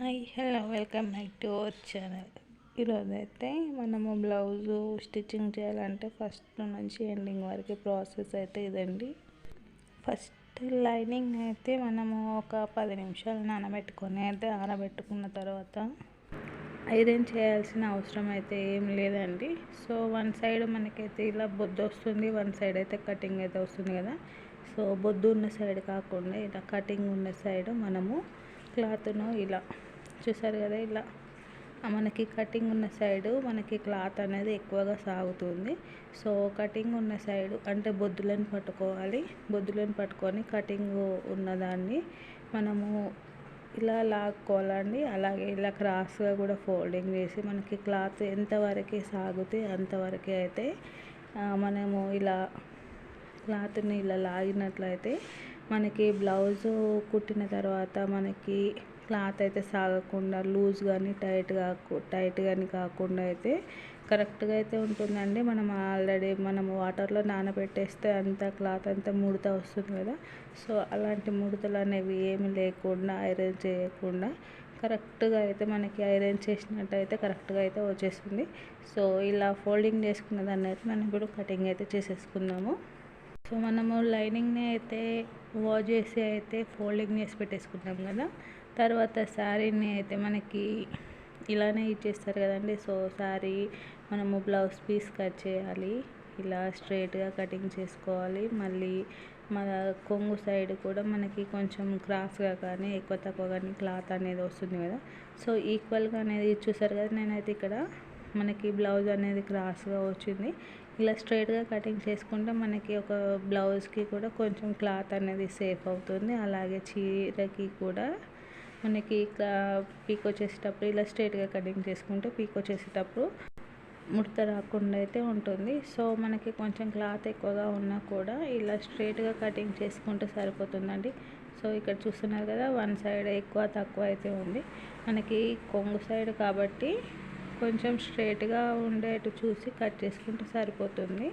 Hi hello welcome back to our channel. ఈరోజు అయితే మనము బ్లౌజు స్టిచ్చింగ్ చేయాలంటే ఫస్ట్ నుంచి ఎండింగ్ వరకు ప్రాసెస్ అయితే ఇదండి. ఫస్ట్ లైనింగ్ అయితే మనము ఒక పది నిమిషాలు నానబెట్టుకొని అయితే ఆరబెట్టుకున్న తర్వాత ఐరన్ చేయాల్సిన అవసరం అయితే ఏం లేదండి. సో వన్ సైడ్ మనకైతే ఇలా బొద్దు వస్తుంది వన్ సైడ్ అయితే కటింగ్ అయితే వస్తుంది కదా. సో బొద్దు ఉన్న సైడ్ కాకుండా ఇలా కటింగ్ ఉన్న సైడ్ మనము క్లాత్ను ఇలా చూసారు కదా ఇలా. మనకి కటింగ్ ఉన్న సైడు మనకి క్లాత్ అనేది ఎక్కువగా సాగుతుంది. సో కటింగ్ ఉన్న సైడు అంటే బొద్దులను పట్టుకోవాలి. బొద్దులను పట్టుకొని కటింగ్ ఉన్నదాన్ని మనము ఇలా లాక్కోవాలండి. అలాగే ఇలా క్రాస్గా కూడా ఫోల్డింగ్ చేసి మనకి క్లాత్ ఎంతవరకు సాగితే అంతవరకు అయితే మనము ఇలా క్లాత్ని ఇలా లాగినట్లయితే మనకి బ్లౌజు కుట్టిన తర్వాత మనకి క్లాత్ అయితే సాగకుండా లూజ్ కానీ టైట్ కాకు టైట్ కానీ కాకుండా అయితే కరెక్ట్గా అయితే ఉంటుందండి. మనం ఆల్రెడీ మనం వాటర్లో నానబెట్టేస్తే అంత క్లాత్ అంతా ముడత వస్తుంది కదా. సో అలాంటి ముడతలు అనేవి ఏమి లేకుండా ఐరన్ చేయకుండా కరెక్ట్గా అయితే మనకి ఐరన్ చేసినట్టు అయితే కరెక్ట్గా అయితే వచ్చేస్తుంది. సో ఇలా ఫోల్డింగ్ చేసుకున్న దాన్ని అయితే మనం ఇప్పుడు కటింగ్ అయితే చేసేసుకుందాము. సో మనము లైనింగ్ని అయితే వాష్ చేసి అయితే ఫోల్డింగ్ చేసి పెట్టేసుకుంటాం కదా. తర్వాత శారీని అయితే మనకి ఇలానే ఇచ్చేస్తారు కదండి. సో శారీ మనము బ్లౌజ్ పీస్ కట్ చేయాలి. ఇలా స్ట్రైట్గా కటింగ్ చేసుకోవాలి. మళ్ళీ మన కొంగు సైడ్ కూడా మనకి కొంచెం క్రాస్గా కానీ ఎక్కువ తక్కువ కానీ క్లాత్ అనేది వస్తుంది కదా. సో ఈక్వల్గా అనేది చూసారు కదా నేనైతే ఇక్కడ మనకి బ్లౌజ్ అనేది క్రాస్గా వచ్చింది. ఇలా స్ట్రైట్గా కటింగ్ చేసుకుంటే మనకి ఒక బ్లౌజ్కి కూడా కొంచెం క్లాత్ అనేది సేఫ్ అవుతుంది. అలాగే చీరకి కూడా మనకి పీక్ వచ్చేసేటప్పుడు ఇలా స్ట్రైట్గా కటింగ్ చేసుకుంటే పీక్ వచ్చేసేటప్పుడు ముడత రాకుండా అయితే ఉంటుంది. సో మనకి కొంచెం క్లాత్ ఎక్కువగా ఉన్నా కూడా ఇలా స్ట్రైట్గా కటింగ్ చేసుకుంటే సరిపోతుందండి. సో ఇక్కడ చూస్తున్నారు కదా వన్ సైడ్ ఎక్కువ తక్కువ అయితే ఉంది. మనకి కొంగు సైడ్ కాబట్టి కొంచెం స్ట్రేట్గా ఉండేట్టు చూసి కట్ చేసుకుంటే సరిపోతుంది.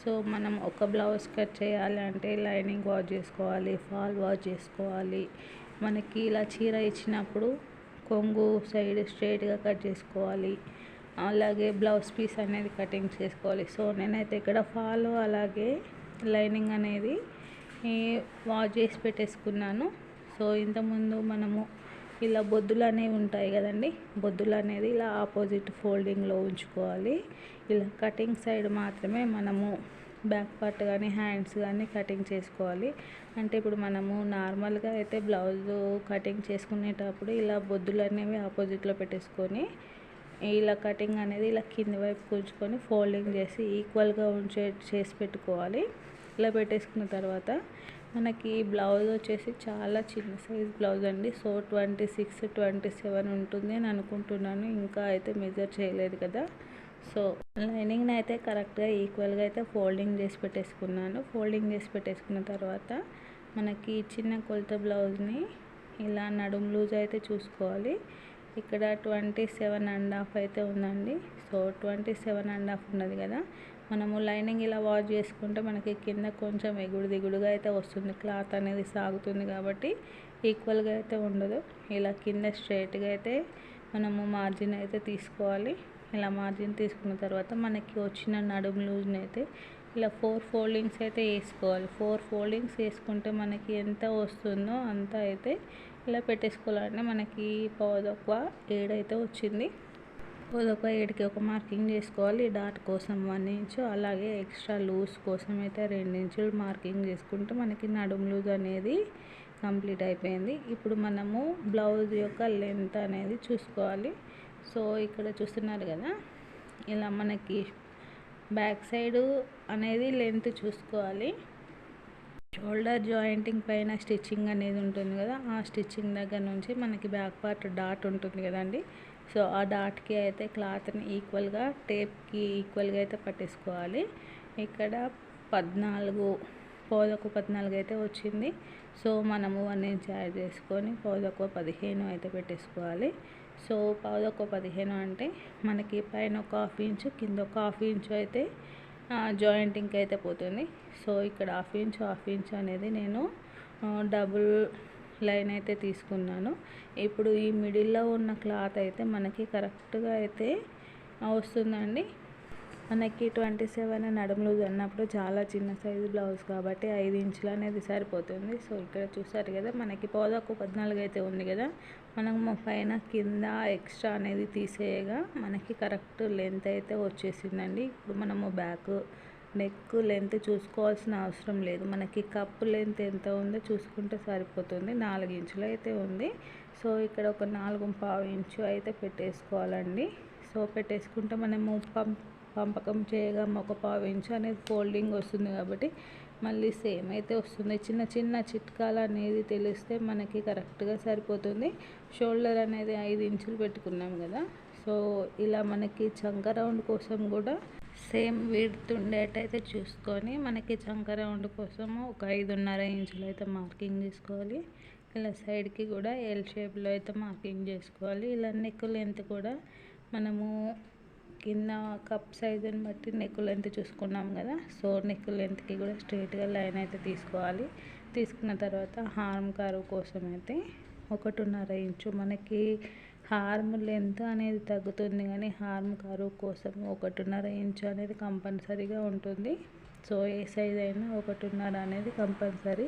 సో మనం ఒక బ్లౌజ్ కట్ చేయాలి అంటే లైనింగ్ వాష్ చేసుకోవాలి ఫాల్ వాష్ చేసుకోవాలి. మనకి ఇలా చీర ఇచ్చినప్పుడు కొంగు సైడ్ స్ట్రేట్గా కట్ చేసుకోవాలి. అలాగే బ్లౌజ్ పీస్ అనేది కటింగ్ చేసుకోవాలి. సో నేనైతే ఇక్కడ ఫాల్ అలాగే లైనింగ్ అనేది వాష్ చేసి పెట్టేసుకున్నాను. సో ఇంతకుముందు మనము ఇలా బొద్దులు అనేవి ఉంటాయి కదండి. బొద్దులు అనేది ఇలా ఆపోజిట్ ఫోల్డింగ్లో ఉంచుకోవాలి. ఇలా కటింగ్ సైడ్ మాత్రమే మనము బ్యాక్ పార్ట్ కానీ హ్యాండ్స్ కానీ కటింగ్ చేసుకోవాలి. అంటే ఇప్పుడు మనము నార్మల్గా అయితే బ్లౌజ్ కటింగ్ చేసుకునేటప్పుడు ఇలా బొద్దులు అనేవి ఆపోజిట్లో పెట్టేసుకొని ఇలా కటింగ్ అనేది ఇలా కింది వైపు కూర్చుకొని ఫోల్డింగ్ చేసి ఈక్వల్గా ఉంచే చేసి పెట్టుకోవాలి. ఇలా పెట్టేసుకున్న తర్వాత మనకి బ్లౌజ్ వచ్చేసి చాలా చిన్న సైజ్ బ్లౌజ్ అండి. So twenty six twenty seven ఉంటుంది అని అనుకుంటున్నాను. ఇంకా అయితే మెజర్ చేయలేదు కదా. సో లైనింగ్ని అయితే కరెక్ట్గా ఈక్వల్గా అయితే ఫోల్డింగ్ చేసి పెట్టేసుకున్నాను. ఫోల్డింగ్ చేసి పెట్టేసుకున్న తర్వాత మనకి చిన్న కొలత బ్లౌజ్ని ఇలా నడుము లూజ్ అయితే చూసుకోవాలి. ఇక్కడ ట్వంటీ సెవెన్ అండ్ హాఫ్ అయితే ఉందండి. So twenty seven and half ఉన్నది కదా. మనము లైనింగ్ ఇలా వాష్ చేసుకుంటే మనకి కింద కొంచెం ఎగుడు దిగుడుగా అయితే వస్తుంది. క్లాత్ అనేది సాగుతుంది కాబట్టి ఈక్వల్గా అయితే ఉండదు. ఇలా కింద స్ట్రైట్గా అయితే మనము మార్జిన్ అయితే తీసుకోవాలి. ఇలా మార్జిన్ తీసుకున్న తర్వాత మనకి వచ్చిన నడుము లూజ్ని అయితే ఇలా ఫోర్ ఫోల్డింగ్స్ అయితే వేసుకోవాలి. ఫోర్ ఫోల్డింగ్స్ వేసుకుంటే మనకి ఎంత వస్తుందో అంత అయితే ఇలా పెట్టేసుకోవాలంటే మనకి పౌదొక్క ఏడైతే వచ్చింది ఒక ఏడుకి ఒక మార్కింగ్ చేసుకోవాలి. డాట్ కోసం వన్ ఇంచు అలాగే ఎక్స్ట్రా లూజ్ కోసం అయితే రెండు ఇంచులు మార్కింగ్ చేసుకుంటే మనకి నడుము లూజ్ అనేది కంప్లీట్ అయిపోయింది. ఇప్పుడు మనము బ్లౌజ్ యొక్క లెంత్ అనేది చూసుకోవాలి. సో ఇక్కడ చూస్తున్నారు కదా ఇలా మనకి బ్యాక్ సైడ్ అనేది లెంత్ చూసుకోవాలి. షోల్డర్ జాయింటింగ్ పైన స్టిచ్చింగ్ అనేది ఉంటుంది కదా ఆ స్టిచ్చింగ్ దగ్గర నుంచి మనకి బ్యాక్ పార్ట్ డాట్ ఉంటుంది కదండి. సో ఆ డాట్కి అయితే క్లాత్ని ఈక్వల్గా టేప్కి ఈక్వల్గా అయితే పట్టేసుకోవాలి. ఇక్కడ పద్నాలుగు పోదకు పద్నాలుగు అయితే వచ్చింది. సో మనము వన్ ఇంచ్ యాడ్ చేసుకొని పౌదకు పదిహేను అయితే పెట్టేసుకోవాలి. సో పావుదొక్క పదిహేను అంటే మనకి పైన ఒక హాఫ్ ఇంచు కింద ఒక హాఫ్ ఇంచు అయితే జాయింటింగ్కి అయితే పోతుంది. సో ఇక్కడ హాఫ్ ఇంచ్ హాఫ్ ఇంచ్ అనేది నేను డబుల్ లైన్ అయితే తీసుకున్నాను. ఇప్పుడు ఈ మిడిల్లో ఉన్న క్లాత్ అయితే మనకి కరెక్ట్గా అయితే వస్తుందండి. మనకి ట్వంటీ సెవెన్ నడుము లూజ్ అన్నప్పుడు చాలా చిన్న సైజు బ్లౌజ్ కాబట్టి ఐదు ఇంచులు అనేది సరిపోతుంది. సో ఇక్కడ చూసారు కదా మనకి పోదాకు పద్నాలుగు అయితే ఉంది కదా. మనం పైన కింద ఎక్స్ట్రా అనేది తీసేయగా మనకి కరెక్ట్ లెంత్ అయితే వచ్చేసిందండి. ఇప్పుడు మనము బ్యాక్ నెక్ లెంత్ చూసుకోవాల్సిన అవసరం లేదు. మనకి కప్పు లెంత్ ఎంత ఉందో చూసుకుంటే సరిపోతుంది. నాలుగు ఇంచులు అయితే ఉంది. సో ఇక్కడ ఒక నాలుగు పావు ఇంచు అయితే పెట్టేసుకోవాలండి. సో పెట్టేసుకుంటే మనము పం పంపకం చేయగా ఒక పావు ఇంచు అనేది ఫోల్డింగ్ వస్తుంది కాబట్టి మళ్ళీ సేమ్ అయితే వస్తుంది. చిన్న చిన్న చిట్కాలు అనేది తెలిస్తే మనకి కరెక్ట్గా సరిపోతుంది. షోల్డర్ అనేది ఐదు ఇంచులు పెట్టుకున్నాం కదా. సో ఇలా మనకి చంక రౌండ్ కోసం కూడా సేమ్ విడ్త్ ఉండేటైతే చూసుకొని మనకి చంక రౌండ్ కోసము ఒక ఐదున్నర ఇంచులు అయితే మార్కింగ్ చేసుకోవాలి. ఇలా సైడ్కి కూడా ఎల్ షేప్లో అయితే మార్కింగ్ చేసుకోవాలి. ఇలా నెక్ లెంత్ కూడా మనము కింద కప్ సైజుని బట్టి నెక్ లెంత్ చూసుకున్నాం కదా సో నెక్ లెంత్కి కూడా స్ట్రైట్గా లైన్ అయితే తీసుకోవాలి. తీసుకున్న తర్వాత హార్మ్ కరువు కోసం అయితే ఒకటిన్నర ఇంచు మనకి హార్మ్ లెంత్ అనేది తగ్గుతుంది కానీ హార్మ్ కరువు కోసం ఒకటిన్నర ఇంచు అనేది కంపల్సరీగా ఉంటుంది. సో ఏ సైజ్ అయినా ఒకటిన్నర అనేది కంపల్సరీ.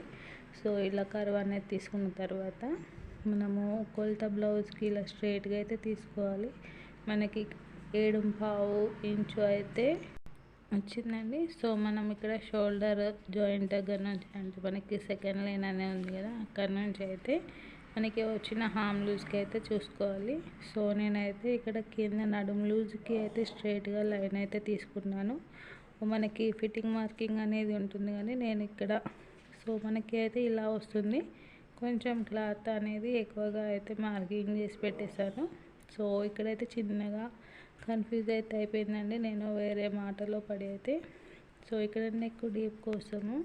సో ఇలా కరువు అనేది తీసుకున్న తర్వాత మనము కొలత బ్లౌజ్కి ఇలా స్ట్రైట్గా అయితే తీసుకోవాలి. మనకి ఏడు పావు ఇంచు అయితే వచ్చిందండి. సో మనం ఇక్కడ షోల్డర్ జాయింట్ దగ్గర నుంచి అంటే మనకి సెకండ్ లైన్ అనే ఉంది కదా అక్కడ నుంచి అయితే మనకి వచ్చిన హామ్ లూజ్కి అయితే చూసుకోవాలి. సో నేనైతే ఇక్కడ కింద నడుం లూజ్కి అయితే స్ట్రైట్గా లైన్ అయితే తీసుకున్నాను. మనకి ఫిట్టింగ్ మార్కింగ్ అనేది ఉంటుంది కానీ నేను ఇక్కడ సో మనకి అయితే ఇలా వస్తుంది. కొంచెం క్లాత్ అనేది ఎక్కువగా అయితే మార్కింగ్ చేసి పెట్టేశాను. సో ఇక్కడైతే చిన్నగా కన్ఫ్యూజ్ అయితే అయిపోయిందండి. నేను వేరే మాటలో పడి అయితే. సో ఇక్కడ నెక్ డీప్ కోసము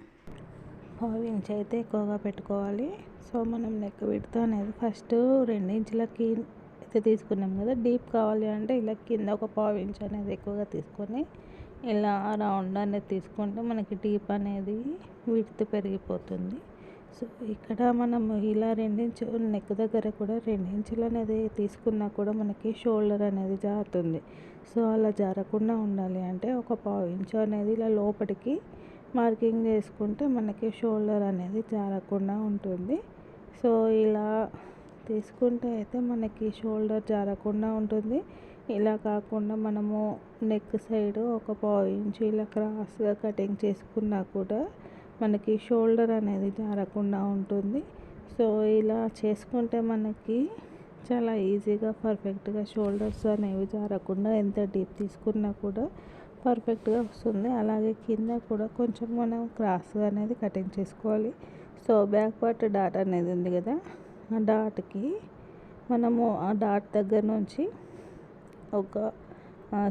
పావు ఇంచ్ అయితే ఎక్కువగా పెట్టుకోవాలి. సో మనం లెక్క విడత అనేది ఫస్ట్ రెండు ఇంచులకి అయితే తీసుకున్నాం కదా. డీప్ కావాలి అంటే ఇలా కింద ఒక పావు ఇంచ్ అనేది ఎక్కువగా తీసుకొని ఇలా రౌండ్ అనేది తీసుకుంటే మనకి డీప్ అనేది విడత పెరిగిపోతుంది. సో ఇక్కడ మనం ఇలా రెండించు నెక్ దగ్గర కూడా రెండించులు అనేది తీసుకున్నా కూడా మనకి షోల్డర్ అనేది జారుతుంది. సో అలా జారకుండా ఉండాలి అంటే ఒక పావు ఇంచు అనేది ఇలా లోపలికి మార్కింగ్ చేసుకుంటే మనకి షోల్డర్ అనేది జారకుండా ఉంటుంది. సో ఇలా తీసుకుంటే అయితే మనకి షోల్డర్ జారకుండా ఉంటుంది. ఇలా కాకుండా మనము నెక్ సైడ్ ఒక పావు ఇంచు ఇలా క్రాస్గా కటింగ్ చేసుకున్నా కూడా మనకి షోల్డర్ అనేది జారకుండా ఉంటుంది. సో ఇలా చేసుకుంటే మనకి చాలా ఈజీగా పర్ఫెక్ట్గా షోల్డర్స్ అనేవి జారకుండా ఎంత డీప్ తీసుకున్నా కూడా పర్ఫెక్ట్గా వస్తుంది. అలాగే కింద కూడా కొంచెం మనం క్రాస్గా అనేది కటింగ్ చేసుకోవాలి. సో బ్యాక్ డాట్ అనేది ఉంది కదా ఆ డాట్కి మనము ఆ డాట్ దగ్గర నుంచి ఒక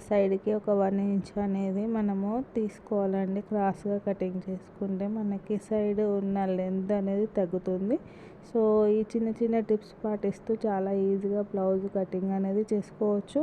సైడ్కి ఒక వన్ ఇంచ్ అనేది మనము తీసుకోవాలండి. క్రాస్గా కటింగ్ చేసుకుంటే మనకి సైడ్ ఉన్న లెంత్ అనేది తగ్గుతుంది. సో ఈ చిన్న చిన్న టిప్స్ పాటిస్తూ చాలా ఈజీగా బ్లౌజ్ కటింగ్ అనేది చేసుకోవచ్చు.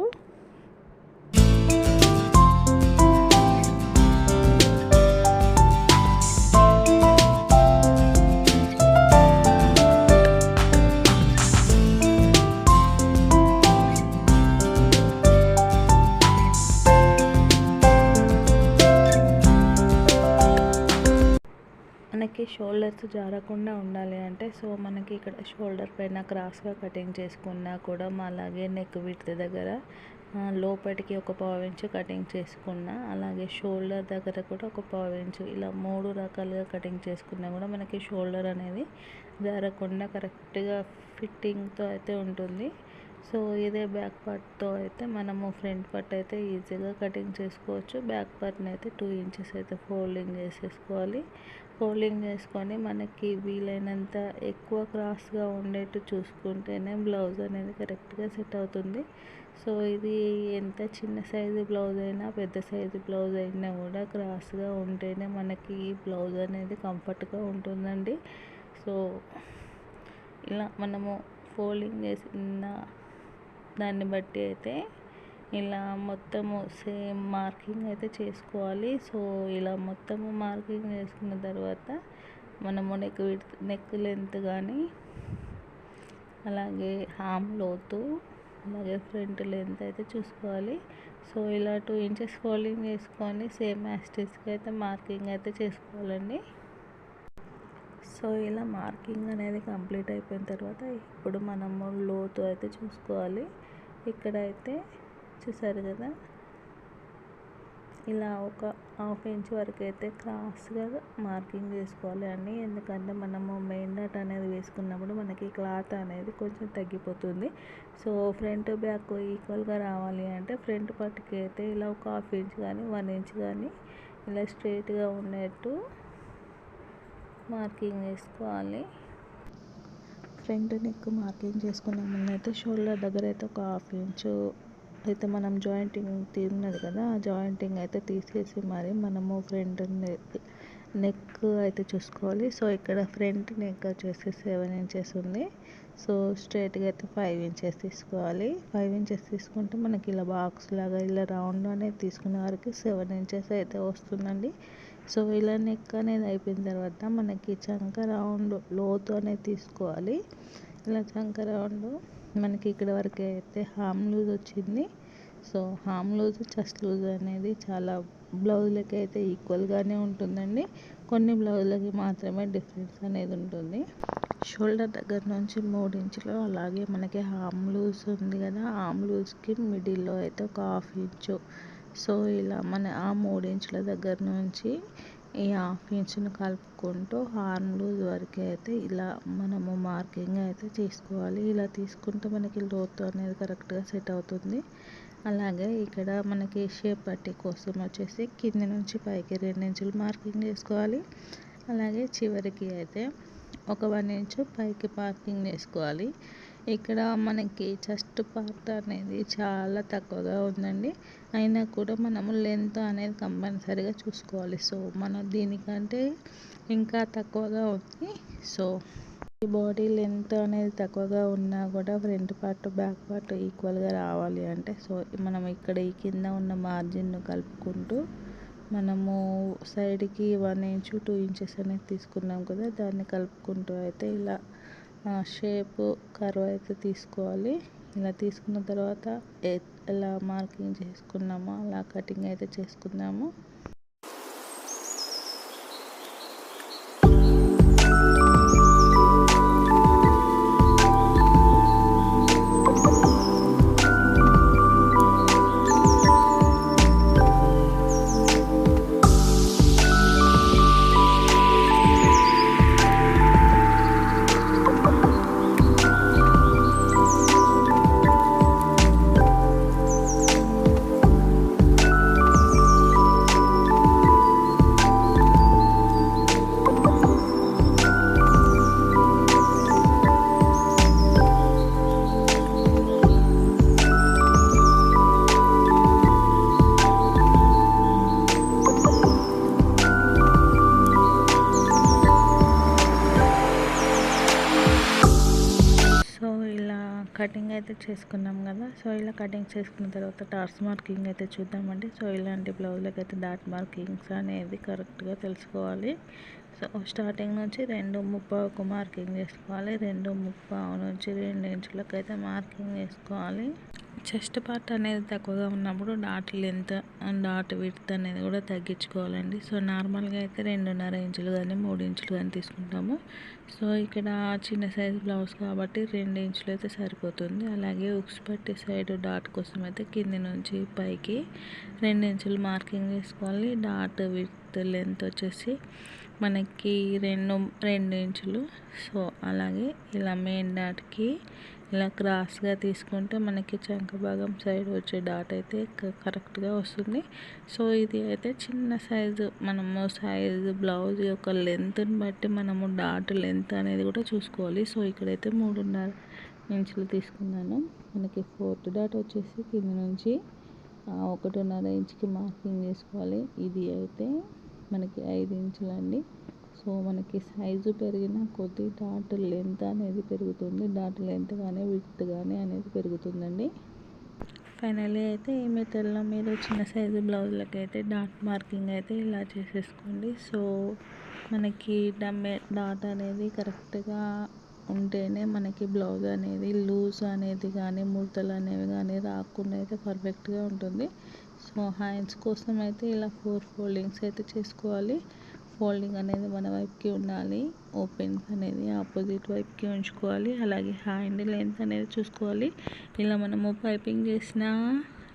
షోల్డర్స్ జారకుండా ఉండాలి అంటే సో మనకి ఇక్కడ షోల్డర్ పైన క్రాస్గా కటింగ్ చేసుకున్నా కూడా అలాగే నెక్ విడ్త్ దగ్గర లోపటికి ఒక పావు ఇంచు కటింగ్ చేసుకున్న అలాగే షోల్డర్ దగ్గర కూడా ఒక పావు ఇంచు ఇలా మూడు రకాలుగా కటింగ్ చేసుకున్నా కూడా మనకి షోల్డర్ అనేది జారకుండా కరెక్ట్గా ఫిట్టింగ్తో అయితే ఉంటుంది. సో ఇదే బ్యాక్ పార్ట్తో అయితే మనము ఫ్రంట్ పార్ట్ అయితే ఈజీగా కటింగ్ చేసుకోవచ్చు. బ్యాక్ పార్ట్ని అయితే టూ ఇంచెస్ అయితే ఫోల్డింగ్ చేసేసుకోవాలి. ఫోల్డింగ్ చేసుకొని మనకి వీలైనంత ఎక్కువ క్రాస్గా ఉండేట్టు చూసుకుంటేనే బ్లౌజ్ అనేది కరెక్ట్గా సెట్ అవుతుంది. సో ఇది ఎంత చిన్న సైజు బ్లౌజ్ అయినా పెద్ద సైజు బ్లౌజ్ అయినా కూడా క్రాస్గా ఉంటేనే మనకి ఈ బ్లౌజ్ అనేది కంఫర్ట్గా ఉంటుందండి. సో ఇలా మనము ఫోల్డింగ్ చేసిన దాన్ని బట్టి అయితే ఇలా మొత్తము సేమ్ మార్కింగ్ అయితే చేసుకోవాలి. సో ఇలా మొత్తము మార్కింగ్ చేసుకున్న తర్వాత మనము నెక్ విడ్త్ నెక్ లెంత్ కానీ అలాగే హామ్ లోతు అలాగే ఫ్రంట్ లెంత్ అయితే చూసుకోవాలి. సో ఇలా టూ ఇంచెస్ ఫోల్డింగ్ చేసుకొని సేమ్ యాస్టిస్కి అయితే మార్కింగ్ అయితే చేసుకోవాలండి. సో ఇలా మార్కింగ్ అనేది కంప్లీట్ అయిపోయిన తర్వాత ఇప్పుడు మనము లోతు అయితే చూసుకోవాలి. ఇక్కడైతే చూసారు కదా? ఇలా ఒక హాఫ్ ఇంచ్ వరకు అయితే క్రాస్గా మార్కింగ్ చేసుకోవాలి అండి. ఎందుకంటే మనము మెయిన్ డాట్ అనేది వేసుకున్నప్పుడు మనకి క్లాత్ అనేది కొంచెం తగ్గిపోతుంది. సో ఫ్రంట్ బ్యాక్ ఈక్వల్గా రావాలి అంటే ఫ్రంట్ పట్టుకి అయితే ఇలా ఒక హాఫ్ ఇంచ్ కానీ వన్ ఇంచ్ కానీ ఇలా స్ట్రైట్గా ఉండేట్టు మార్కింగ్ చేసుకోవాలి ఫ్రంట్ నెక్ మార్కింగ్ చేసుకున్న ముందైతే అయితే షోల్డర్ దగ్గర అయితే ఒక హాఫ్ ఇంచు అయితే మనం జాయింటింగ్ తిన్నది కదా ఆ జాయింటింగ్ అయితే తీసేసి మరి మనము ఫ్రంట్ నెక్ అయితే చూసుకోవాలి. సో ఇక్కడ ఫ్రంట్ నెక్ వచ్చేసి సెవెన్ ఇంచెస్ ఉంది. సో స్ట్రైట్గా అయితే ఫైవ్ ఇంచెస్ తీసుకోవాలి. ఫైవ్ ఇంచెస్ తీసుకుంటే మనకి ఇలా బాక్స్ లాగా ఇలా రౌండ్ అనేది తీసుకునే వరకు సెవెన్ ఇంచెస్ అయితే వస్తుందండి. సో ఇలా నెక్ అనేది అయిపోయిన తర్వాత మనకి చంక రౌండ్ లోతు అనేది తీసుకోవాలి. ఇలా చంక రౌండ్ మనకి ఇక్కడ వరకు అయితే హామ్ లూజ్ వచ్చింది. So arm loose chest loose అనేది చాలా బ్లౌజులకి అయితే ఈక్వల్గానే ఉంటుందండి. కొన్ని బ్లౌజులకి మాత్రమే డిఫరెన్స్ అనేది ఉంటుంది. షోల్డర్ దగ్గర నుంచి మూడు ఇంచులు అలాగే మనకి హామ్ లూజ్ ఉంది కదా హామ్ లూజ్కి మిడిల్లో అయితే ఒక హాఫ్ ఇంచు సో ఇలా మన ఆ మూడు ఇంచుల దగ్గర నుంచి ఈ హాఫ్ ఇంచును కలుపుకుంటూ హార్మ్ లూజ్ వరకు అయితే ఇలా మనము మార్కింగ్ అయితే చేసుకోవాలి. ఇలా తీసుకుంటే మనకి లోతు అనేది కరెక్ట్గా సెట్ అవుతుంది. అలాగే ఇక్కడ మనకి షేప్ పట్టి కోసం వచ్చేసి కింది నుంచి పైకి రెండు ఇంచులు మార్కింగ్ చేసుకోవాలి. అలాగే చివరికి అయితే ఒక వన్ ఇంచు పైకి మార్కింగ్ చేసుకోవాలి. ఇక్కడ మనకి చెస్ట్ పార్ట్ అనేది చాలా తక్కువగా ఉందండి. అయినా కూడా మనము లెంత్ అనేది కంపల్సరీగా చూసుకోవాలి. సో మన దీనికంటే ఇంకా తక్కువగా ఉంది. సో ఈ బాడీ లెంత్ అనేది తక్కువగా ఉన్నా కూడా ఫ్రంట్ పార్ట్ బ్యాక్ పార్ట్ ఈక్వల్గా రావాలి అంటే సో మనం ఇక్కడ ఈ కింద ఉన్న మార్జిన్ను కలుపుకుంటూ మనము సైడ్కి వన్ ఇంచు టూ ఇంచెస్ అనేది తీసుకున్నాం కదా దాన్ని కలుపుకుంటూ అయితే ఇలా షేప్ కర్వ్ అయితే తీసుకోవాలి. ఇలా తీసుకున్న తర్వాత ఎలా మార్కింగ్ చేసుకున్నామో అలా కటింగ్ అయితే చేసుకుందాము. చేసుకున్నాం కదా. సో ఇలా కటింగ్ చేసుకున్న తర్వాత టార్స్ మార్కింగ్ అయితే చూద్దామండి. సో ఇలాంటి బ్లౌజ్లకు అయితే డాట్ మార్కింగ్స్ అనేది కరెక్ట్గా తెలుసుకోవాలి. సో స్టార్టింగ్ నుంచి రెండు ముప్పావుకు మార్కింగ్ చేసుకోవాలి రెండు ముప్పావు నుంచి రెండు ఇంచులకు అయితే మార్కింగ్ చేసుకోవాలి చెస్ట్ పార్ట్ అనేది తక్కువగా ఉన్నప్పుడు డాట్ లెంత్ డాట్ విడ్త్ అనేది కూడా తగ్గించుకోవాలండి. సో నార్మల్గా అయితే రెండున్నర ఇంచులు కానీ మూడు ఇంచులు కానీ తీసుకుంటాము. సో ఇక్కడ చిన్న సైజ్ బ్లౌజ్ కాబట్టి రెండు ఇంచులు అయితే సరిపోతుంది. అలాగే ఉక్స్ పట్టి సైడ్ డాట్ కోసం అయితే కింది నుంచి పైకి రెండు ఇంచులు మార్కింగ్ చేసుకోవాలి డాట్ విత్ లెంత్ వచ్చేసి మనకి రెండు రెండు ఇంచులు. సో అలాగే ఇలా మెయిన్ డాట్కి ఇలా క్రాస్గా తీసుకుంటే మనకి చంక భాగం సైడ్ వచ్చే డాట్ అయితే కరెక్ట్గా వస్తుంది. సో ఇది అయితే చిన్న సైజు. మనము సైజు బ్లౌజ్ యొక్క లెంత్ని బట్టి మనము డాట్ లెంత్ అనేది కూడా చూసుకోవాలి. సో ఇక్కడైతే మూడున్నర ఇంచులు తీసుకున్నాను. మనకి ఫోర్త్ డాట్ వచ్చేసి కింద నుంచి ఒకటిన్నర ఇంచుకి మార్కింగ్ చేసుకోవాలి. ఇది అయితే మనకి ఐదు ఇంచులండి. సో మనకి సైజు పెరిగిన కొద్ది డాట్ లెంత్ అనేది పెరుగుతుంది. డాట్ లెంత్ కానీ విత్ కానీ అనేది పెరుగుతుందండి. ఫైనల్లీ అయితే ఈ మెథడ్లో మీరు చిన్న సైజు బ్లౌజ్లకి అయితే డాట్ మార్కింగ్ అయితే ఇలా చేసేసుకోండి. సో మనకి డమ్మే డాట్ అనేది కరెక్ట్గా ఉంటేనే మనకి బ్లౌజ్ అనేది లూజ్ అనేది కానీ ముడతలు అనేవి కానీ రాకుండా అయితే పర్ఫెక్ట్గా ఉంటుంది. సో హ్యాండ్స్ కోసం అయితే ఇలా ఫోర్ ఫోల్డింగ్స్ అయితే చేసుకోవాలి. ఫోల్డింగ్ అనేది మన వైపుకి ఉండాలి. ఓపెన్స్ అనేది ఆపోజిట్ వైపుకి ఉంచుకోవాలి. అలాగే హ్యాండ్ లెంత్ అనేది చూసుకోవాలి. ఇలా మనము పైపింగ్ చేసినా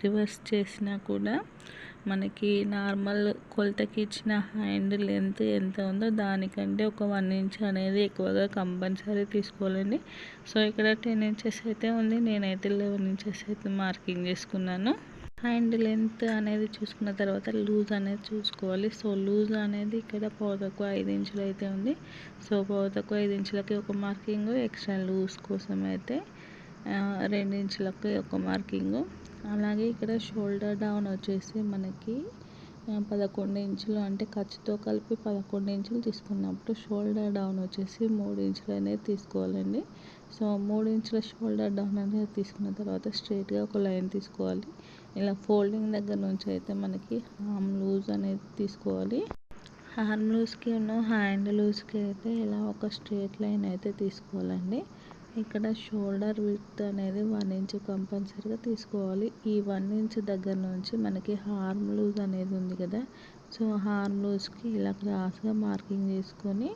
రివర్స్ చేసినా కూడా మనకి నార్మల్ కొలతకి ఇచ్చిన హ్యాండ్ లెంత్ ఎంత ఉందో దానికంటే ఒక వన్ ఇంచ్ అనేది ఎక్కువగా కంపల్సరీ తీసుకోవాలండి. సో ఇక్కడ టెన్ ఇంచెస్ అయితే ఉంది. నేనైతే లెవెన్ ఇంచెస్ అయితే మార్కింగ్ చేసుకున్నాను. హ్యాండ్ లెంత్ అనేది చూసుకున్న తర్వాత లూజ్ అనేది చూసుకోవాలి. సో లూజ్ అనేది ఇక్కడ పావు తక్కువ ఐదు ఇంచులు అయితే ఉంది. సో పావు తక్కువ ఐదు ఇంచులకి ఒక మార్కింగ్ ఎక్స్ట్రా లూజ్ కోసం అయితే రెండు ఇంచులకి ఒక మార్కింగ్. అలాగే ఇక్కడ షోల్డర్ డౌన్ వచ్చేసి మనకి పదకొండు ఇంచులు అంటే ఖర్చుతో కలిపి పదకొండు ఇంచులు తీసుకున్నప్పుడు షోల్డర్ డౌన్ వచ్చేసి మూడు ఇంచులు అనేది తీసుకోవాలండి. సో మూడు ఇంచుల షోల్డర్ డౌన్ అనేది తీసుకున్న తర్వాత స్ట్రైట్గా ఒక లైన్ తీసుకోవాలి. ఇలా ఫోల్డింగ్ దగ్గర నుంచి అయితే మనకి హార్మ్ లూజ్ అనేది తీసుకోవాలి. హార్మ్ లూజ్కి ఉన్న హ్యాండ్ లూజ్కి అయితే ఇలా ఒక స్ట్రేట్ లైన్ అయితే తీసుకోవాలండి. ఇక్కడ షోల్డర్ విత్ అనేది వన్ ఇంచ్ కంపల్సరీగా తీసుకోవాలి. ఈ వన్ ఇంచ్ దగ్గర నుంచి మనకి హార్మ్ లూజ్ అనేది ఉంది కదా సో హార్మ్ లూజ్కి ఇలా క్రాస్గా మార్కింగ్ చేసుకొని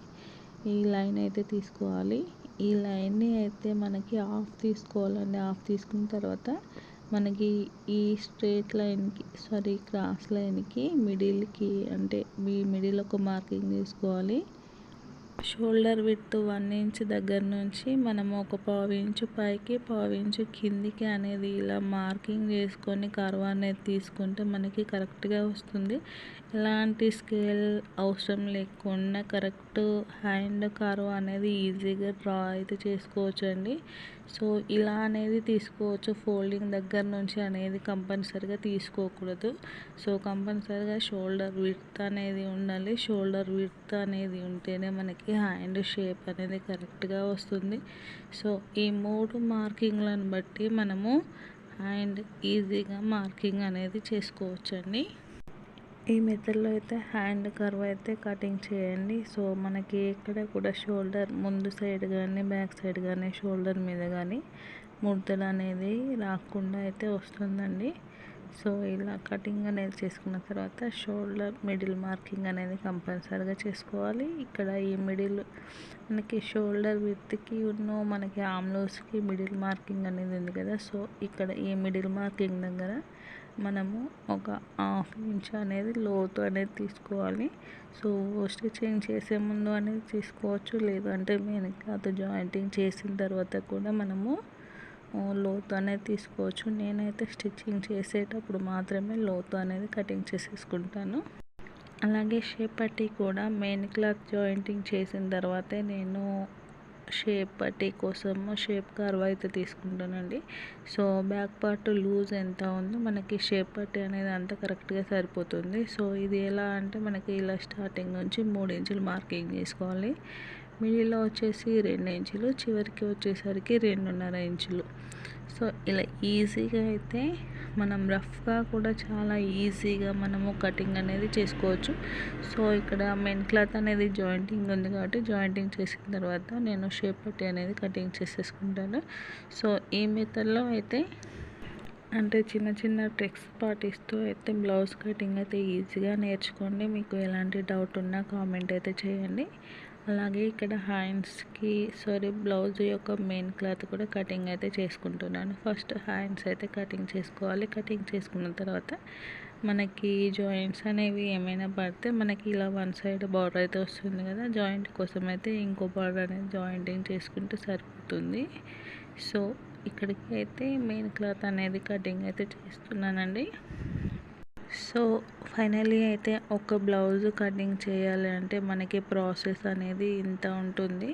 ఈ లైన్ అయితే తీసుకోవాలి. ఈ లైన్ని అయితే మనకి ఆఫ్ తీసుకోవాలండి. ఆఫ్ తీసుకున్న తర్వాత మనకి ఈ స్ట్రేట్ లైన్కి సారీ క్రాస్ లైన్కి మిడిల్కి అంటే మీ మిడిల్ ఒక మార్కింగ్ తీసుకోవాలి. షోల్డర్ విత్ వన్ ఇంచ్ దగ్గర నుంచి మనము ఒక పావు ఇంచు పైకి పావు ఇంచు కిందికి అనేది ఇలా మార్కింగ్ చేసుకొని కర్వ్ అనేది తీసుకుంటే మనకి కరెక్ట్గా వస్తుంది. ఎలాంటి స్కేల్ అవసరం లేకుండా కరెక్ట్ హ్యాండ్ కర్వ్ అనేది ఈజీగా డ్రా అయితే చేసుకోవచ్చు అండి సో ఇలా అనేది తీసుకోవచ్చు. ఫోల్డింగ్ దగ్గర నుంచి అనేది కంపల్సరిగా తీసుకోకూడదు. సో కంపల్సరిగా షోల్డర్ విడ్త్ అనేది ఉండాలి. షోల్డర్ విడ్త్ అనేది ఉంటేనే మనకి హ్యాండ్ షేప్ అనేది కరెక్ట్గా వస్తుంది. సో ఈ మూడు మార్కింగ్లను బట్టి మనము హ్యాండ్ ఈజీగా మార్కింగ్ అనేది చేసుకోవచ్చండి. ఈ మెథడ్లో అయితే హ్యాండ్ కర్వ్ అయితే కటింగ్ చేయండి. సో మనకి ఎక్కడ కూడా షోల్డర్ ముందు సైడ్ కానీ బ్యాక్ సైడ్ కానీ షోల్డర్ మీద కానీ ముడతలు అనేది రాకుండా అయితే వస్తుందండి. సో ఇలా కటింగ్ అనేది చేసుకున్న తర్వాత షోల్డర్ మిడిల్ మార్కింగ్ అనేది కంపల్సరీగా చేసుకోవాలి. ఇక్కడ ఈ మిడిల్ మనకి షోల్డర్ విత్కి ఉన్న మనకి ఆమ్లోస్కి మిడిల్ మార్కింగ్ అనేది ఉంది కదా. సో ఇక్కడ ఈ మిడిల్ మార్కింగ్ దగ్గర మనము ఒక హాఫ్ ఇంచ్ అనేది లోతు అనేది తీసుకోవాలి. సో స్టిచ్చింగ్ చేసే ముందు అనేది తీసుకోవచ్చు. లేదంటే మెయిన్ క్లాత్ జాయింటింగ్ చేసిన తర్వాత కూడా మనము లోతు అనేది తీసుకోవచ్చు. నేనైతే స్టిచ్చింగ్ చేసేటప్పుడు మాత్రమే లోతు అనేది కటింగ్ చేసేసుకుంటాను. అలాగే షేప్ పట్టి కూడా మెయిన్ క్లాత్ జాయింటింగ్ చేసిన తర్వాతే నేను షేప్ పట్టి కోసము షేప్ కర్వ్ అయితే తీసుకుంటానండి. సో బ్యాక్ పార్ట్ లూజ్ ఎంత ఉందో మనకి షేప్ పట్టి అనేది అంత కరెక్ట్గా సరిపోతుంది. సో ఇది ఎలా అంటే మనకి ఇలా స్టార్టింగ్ నుంచి మూడు ఇంచులు మార్కింగ్ చేసుకోవాలి. మిడిల్లో వచ్చేసి రెండు ఇంచులు చివరికి వచ్చేసరికి రెండున్నర ఇంచులు. సో ఇలా ఈజీగా అయితే మనం రఫ్గా కూడా చాలా ఈజీగా మనము కటింగ్ అనేది చేసుకోవచ్చు. సో ఇక్కడ మెయిన్ క్లాత్ అనేది జాయింటింగ్ ఉంది కాబట్టి జాయింటింగ్ చేసిన తర్వాత నేను షేప్ పట్టి అనేది కటింగ్ చేసేసుకుంటాను. సో ఈ మెథడ్లో అయితే అంటే చిన్న చిన్న ట్రిక్స్ పాటిస్తూ అయితే బ్లౌజ్ కటింగ్ అయితే ఈజీగా నేర్చుకోండి. మీకు ఎలాంటి డౌట్ ఉన్నా కామెంట్ అయితే చేయండి. అలాగే ఇక్కడ హ్యాండ్స్కి సారీ బ్లౌజ్ యొక్క మెయిన్ క్లాత్ కూడా కటింగ్ అయితే చేసుకుంటున్నాను. ఫస్ట్ హ్యాండ్స్ అయితే కటింగ్ చేసుకోవాలి. కటింగ్ చేసుకున్న తర్వాత మనకి జాయింట్స్ అనేవి ఏమైనా పడితే మనకి ఇలా వన్ సైడ్ బార్డర్ అయితే వస్తుంది కదా జాయింట్ కోసం అయితే ఇంకో బార్డర్ అనేది జాయింటింగ్ చేసుకుంటే సరిపోతుంది. సో ఇక్కడికి అయితే మెయిన్ క్లాత్ అనేది కటింగ్ అయితే చేస్తున్నానండి. సో ఫైనలీ అయితే ఒక బ్లౌజ్ కటింగ్ చేయాలి అంటే మనకి ప్రాసెస్ అనేది ఇంత ఉంటుంది.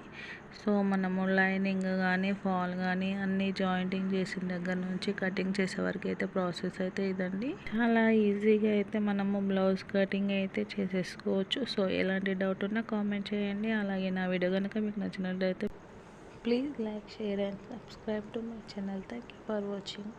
సో మనము లైనింగ్ కానీ ఫాల్ కానీ అన్నీ జాయింటింగ్ చేసిన దగ్గర నుంచి కటింగ్ చేసే వరకు అయితే ప్రాసెస్ అయితే ఇదండి. చాలా ఈజీగా అయితే మనము బ్లౌజ్ కటింగ్ అయితే చేసేసుకోవచ్చు. సో ఎలాంటి డౌట్ ఉన్నా కామెంట్ చేయండి. అలాగే నా వీడియో కనుక మీకు నచ్చినట్లయితే please like share and subscribe to my channel. Thank you for watching.